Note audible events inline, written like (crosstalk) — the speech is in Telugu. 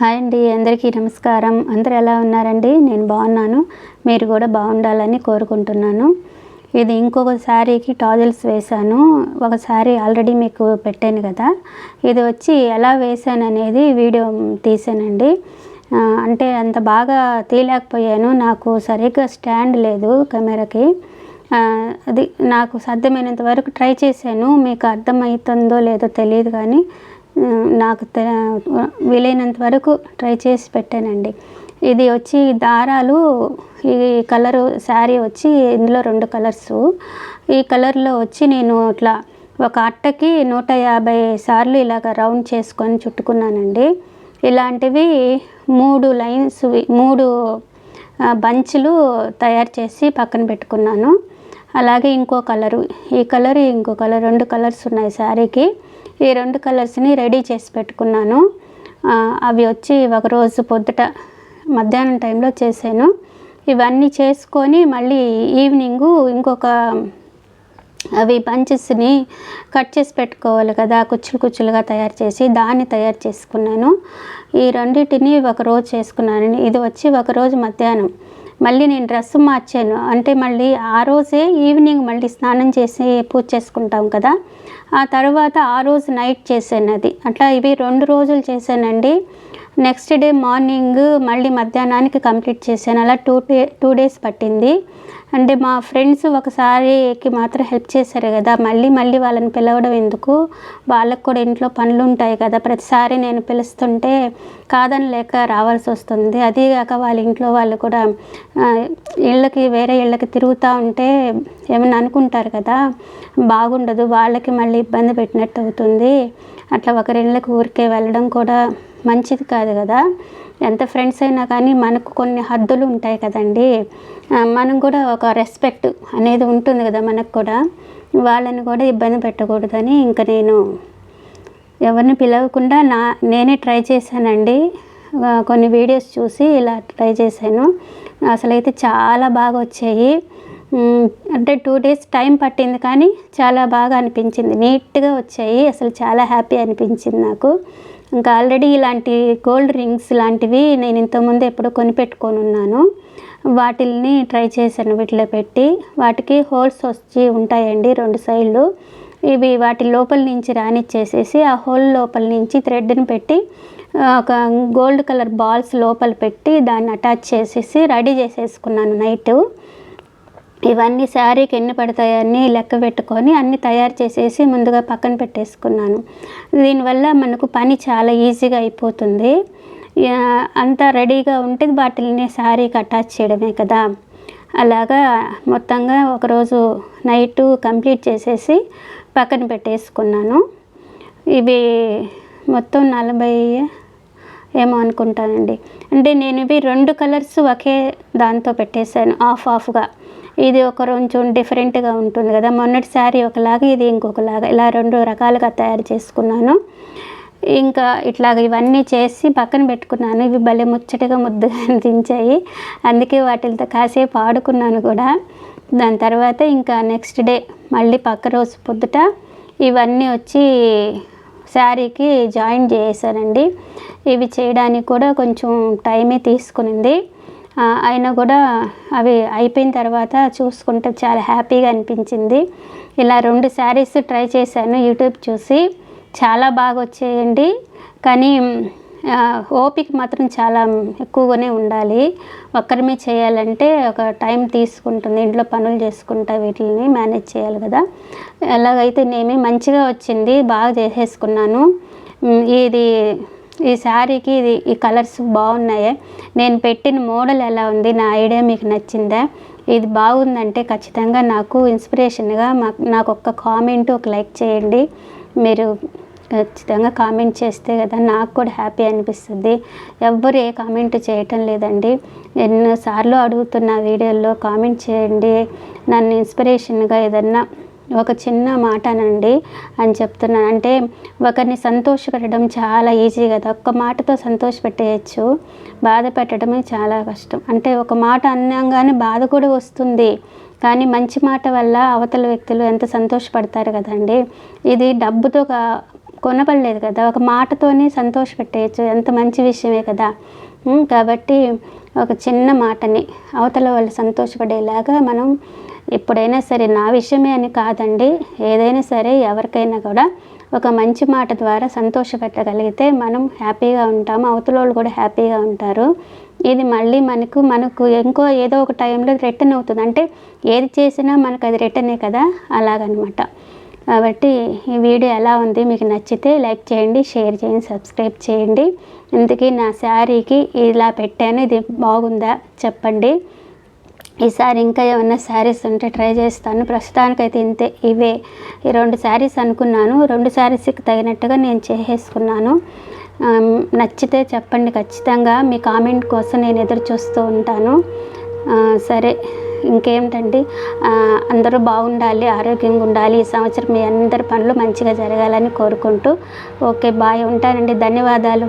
హాయ్ అండి అందరికీ నమస్కారం. అందరు ఎలా ఉన్నారండి? నేను బాగున్నాను. మీరు కూడా బాగుండాలని కోరుకుంటున్నాను. ఇది ఇంకొక శారీకి టాజిల్స్ వేశాను. ఒక శారీ ఆల్రెడీ మీకు పెట్టాను కదా. ఇది వచ్చి ఎలా వేశాను అనేది వీడియో తీసానండి. అంటే అంత బాగా తీయలేకపోయాను. నాకు సరిగ్గా స్టాండ్ లేదు కెమెరాకి. అది నాకు సాధ్యమైనంత వరకు ట్రై చేశాను. మీకు అర్థమవుతుందో లేదో తెలియదు కానీ నాకు వీలైనంత వరకు ట్రై చేసి పెట్టానండి. ఇది వచ్చి దారాలు ఈ కలరు శారీ వచ్చి ఇందులో రెండు కలర్స్. ఈ కలర్లో వచ్చి నేను ఇట్లా ఒక అట్టకి నూట యాభై సార్లు ఇలాగ రౌండ్ చేసుకొని చుట్టుకున్నానండి. ఇలాంటివి మూడు లైన్స్ మూడు బంచ్లు బంచులు తయారు చేసి పక్కన పెట్టుకున్నాను. అలాగే ఇంకో కలరు ఈ కలర్ ఇంకో కలర్ రెండు కలర్స్ ఉన్నాయి శారీకి. ఈ రెండు కలర్స్ని రెడీ చేసి పెట్టుకున్నాను. అవి వచ్చి ఒకరోజు పొద్దుట మధ్యాహ్నం టైంలో చేశాను. ఇవన్నీ చేసుకొని మళ్ళీ ఈవినింగు ఇంకొక అవి బంచెస్ని కట్ చేసి పెట్టుకోవాలి కదా కుచ్చులు కుచ్చులుగా తయారు చేసి దాన్ని తయారు చేసుకున్నాను. ఈ రెండింటిని ఒక రోజు చేసుకున్నాను. ఇది వచ్చి ఒకరోజు మధ్యాహ్నం. మళ్ళీ నేను డ్రెస్ మార్చాను. అంటే మళ్ళీ ఆ రోజే ఈవినింగ్ మళ్ళీ స్నానం చేసి పూజ చేసుకుంటాం కదా. ఆ తర్వాత ఆ రోజు నైట్ చేశాను అది. అట్లా ఇవి రెండు రోజులు చేశానండి. నెక్స్ట్ డే మార్నింగ్ మళ్ళీ మధ్యాహ్నానికి కంప్లీట్ చేశాను. అలా టూ డే టూ డేస్ పట్టింది. అంటే మా ఫ్రెండ్స్ ఒకసారికి మాత్రం హెల్ప్ చేశారు కదా. మళ్ళీ మళ్ళీ వాళ్ళని పిలవడం ఎందుకు? వాళ్ళకు కూడా ఇంట్లో పనులు ఉంటాయి కదా. ప్రతిసారి నేను పిలుస్తుంటే కాదని లేక రావాల్సి వస్తుంది. అదీగాక వాళ్ళ ఇంట్లో వాళ్ళు కూడా ఇళ్ళకి వేరే ఇళ్ళకి తిరుగుతూ ఉంటే ఏమైనా అనుకుంటారు కదా? బాగుండదు. వాళ్ళకి మళ్ళీ ఇబ్బంది పెట్టినట్టు అవుతుంది. అట్లా ఒకరి ఇళ్ళకి ఊరికే వెళ్ళడం కూడా మంచిది కాదు కదా. ఎంత ఫ్రెండ్స్ అయినా కానీ మనకు కొన్ని హద్దులు ఉంటాయి కదండి. మనం కూడా ఒక రెస్పెక్ట్ అనేది ఉంటుంది కదా మనకు కూడా. వాళ్ళని కూడా ఇబ్బంది పెట్టకూడదని ఇంకా నేను ఎవరిని పిలవకుండా నా నేనే ట్రై చేశానండి. కొన్ని వీడియోస్ చూసి ఇలా ట్రై చేశాను. అసలైతే చాలా బాగా వచ్చాయి. అంటే టూ డేస్ టైం పట్టింది కానీ చాలా బాగా అనిపించింది. నీట్గా వచ్చాయి. అసలు చాలా హ్యాపీ అనిపించింది నాకు. ఇంకా ఆల్రెడీ ఇలాంటి గోల్డ్ రింగ్స్ లాంటివి నేను ఇంతకుముందు ఎప్పుడో కొనిపెట్టుకొని ఉన్నాను వాటిల్ని ట్రై చేశాను వీటిలో పెట్టి. వాటికి హోల్స్ వచ్చి ఉంటాయండి రెండు సైడ్లు ఇవి వాటి లోపల నుంచి రానిచ్చేసేసి ఆ హోల్ లోపల నుంచి థ్రెడ్ని పెట్టి ఒక గోల్డ్ కలర్ బాల్స్ లోపల పెట్టి దాన్ని అటాచ్ చేసేసి రెడీ చేసేసుకున్నాను నైట్ ఇవన్నీ శారీకి ఎన్ని పడతాయని లెక్క పెట్టుకొని అన్ని తయారు చేసేసి ముందుగా పక్కన పెట్టేసుకున్నాను. దీనివల్ల మనకు పని చాలా ఈజీగా అయిపోతుంది. అంతా రెడీగా ఉంటే వాటిని శారీకి అటాచ్ చేయడమే కదా. అలాగా మొత్తంగా ఒకరోజు నైట్ కంప్లీట్ చేసేసి పక్కన పెట్టేసుకున్నాను. ఇవి మొత్తం నలభై ఏమో అనుకుంటానండి. అంటే నేను ఇవి రెండు కలర్స్ ఒకే దాంతో పెట్టేశాను ఆఫ్ ఆఫ్గా. ఇది ఒక కొంచెం డిఫరెంట్గా ఉంటుంది కదా. మొన్నటి శారీ ఒకలాగా ఇది ఇంకొకలాగా ఇలా రెండు రకాలుగా తయారు చేసుకున్నాను. ఇంకా ఇట్లాగ ఇవన్నీ చేసి పక్కన పెట్టుకున్నాను. ఇవి భలే ముచ్చటగా ముద్దుగా (laughs) అనిపించాయి అందుకే వాటితో కాసేపు ఆడుకున్నాను కూడా. దాని తర్వాత ఇంకా నెక్స్ట్ డే మళ్ళీ పక్క రోజు పొద్దుట ఇవన్నీ వచ్చి శారీకి జాయిన్ చేసానండి. ఇవి చేయడానికి కూడా కొంచెం టైమే తీసుకునింది. అయినా కూడా అవి అయిపోయిన తర్వాత చూసుకుంటే చాలా హ్యాపీగా అనిపించింది. ఇలా రెండు శారీస్ ట్రై చేశాను యూట్యూబ్ చూసి. చాలా బాగా వచ్చేయండి. కానీ ఓపిక మాత్రం చాలా ఎక్కువగానే ఉండాలి. ఒక్కరిమే చేయాలంటే ఒక టైం తీసుకుంటుంది. ఇంట్లో పనులు చేసుకుంటా వీటిని మేనేజ్ చేయాలి కదా. ఎలాగైతే నేమి మంచిగా వచ్చింది బాగా చేసేసుకున్నాను. ఇది ఈ శారీకి ఇది ఈ కలర్స్ బాగున్నాయి. నేను పెట్టిన మోడల్ ఎలా ఉంది నా ఐడియా మీకు నచ్చిందా? ఇది బాగుందంటే ఖచ్చితంగా నాకు ఇన్స్పిరేషన్గా నాకు ఒక్క కామెంట్ ఒక లైక్ చేయండి. మీరు ఖచ్చితంగా కామెంట్ చేస్తే కదా నాకు కూడా హ్యాపీ అనిపిస్తుంది. ఎవ్వరు ఏ కామెంట్ చేయటం లేదండి. ఎన్నోసార్లు అడుగుతున్న వీడియోల్లో కామెంట్ చేయండి. నన్ను ఇన్స్పిరేషన్గా ఏదన్నా ఒక చిన్న మాటనండి అని చెప్తున్నాను. అంటే ఒకరిని సంతోషపెట్టడం చాలా ఈజీ కదా. ఒక్క మాటతో సంతోషపెట్టేయచ్చు బాధ పెట్టడమే చాలా కష్టం. అంటే ఒక మాట అన్నాగానే బాధ కూడా వస్తుంది. కానీ మంచి మాట వల్ల అవతల వ్యక్తులు ఎంత సంతోషపడతారు కదండి. ఇది డబ్బుతో కా కొనపడలేదు కదా. ఒక మాటతోనే సంతోషపెట్టేయచ్చు ఎంత మంచి విషయమే కదా. కాబట్టి ఒక చిన్న మాటని అవతల వాళ్ళు సంతోషపడేలాగా మనం ఎప్పుడైనా సరే నా విషయమే అని కాదండి. ఏదైనా సరే ఎవరికైనా కూడా ఒక మంచి మాట ద్వారా సంతోషపెట్టగలిగితే మనం హ్యాపీగా ఉంటాము. అవతల వాళ్ళు కూడా హ్యాపీగా ఉంటారు. ఇది మళ్ళీ మనకు మనకు ఇంకో ఏదో ఒక టైంలో రిటర్న్ అవుతుంది. అంటే ఏది చేసినా మనకు అది రిటర్నే కదా? అలాగనమాట. కాబట్టి ఈ వీడియో ఎలా ఉంది? మీకు నచ్చితే లైక్ చేయండి షేర్ చేయండి సబ్స్క్రైబ్ చేయండి. ఇంతకీ నా శారీకి ఇలా పెట్టాను. ఇది బాగుందా? చెప్పండి. ఈసారి ఇంకా ఏమైనా శారీస్ ఉంటే ట్రై చేస్తాను. ప్రస్తుతానికైతే ఇంతే ఇవే. ఈ రెండు శారీస్ అనుకున్నాను. రెండు శారీస్కి తగినట్టుగా నేను చేసేసుకున్నాను. నచ్చితే చెప్పండి. ఖచ్చితంగా మీ కామెంట్ కోసం నేను ఎదురు చూస్తూ ఉంటాను. సరే ఇంకేమిటండి? అందరూ బాగుండాలి ఆరోగ్యంగా ఉండాలి. ఈ సంవత్సరం మీ అందరి పనులు మంచిగా జరగాలని కోరుకుంటూ. Okay bye. ఉంటానండి. ధన్యవాదాలు.